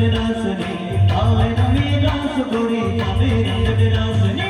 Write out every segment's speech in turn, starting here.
रंगट dance नी आवे रंगे dance गोरी आवे रंगट डांस नी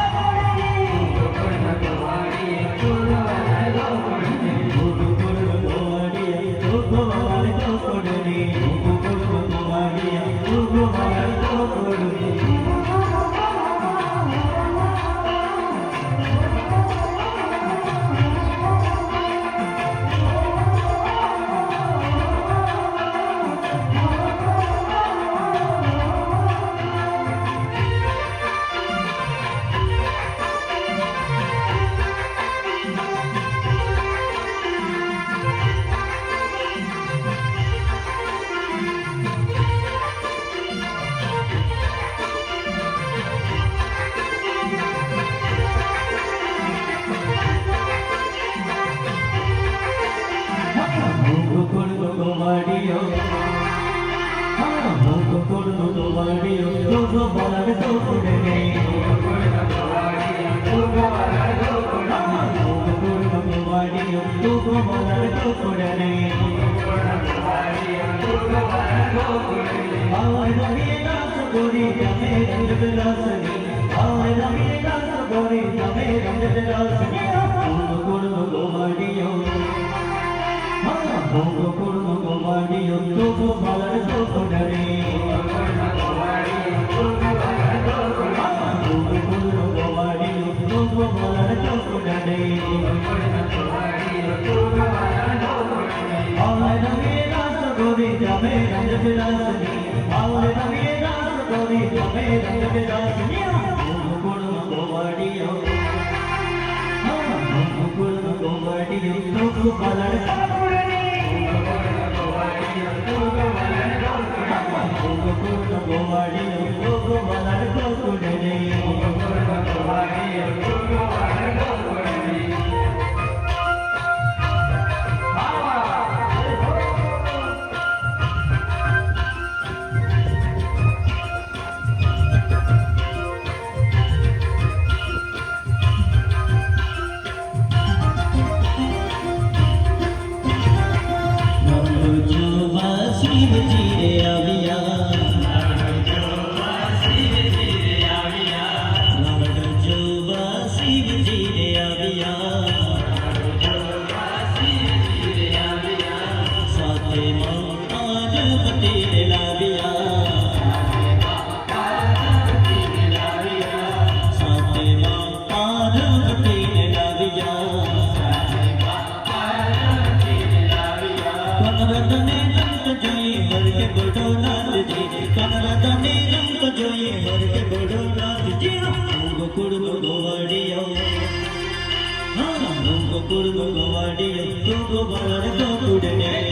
তোমারিও ভোগ করল তোমারিও তোর বলার তোর নেই। করি तोरी जामे रंग बिलासनी आवल रविये दास तोरी जामे रंग बिलासनी हाँ, मुकुल मुकुवाड़ियो हाँ, मुकुल मुकुवाड़ियो तू पलड़ గోకుడు గోవాడియో గోగో బలడ గోకుడనే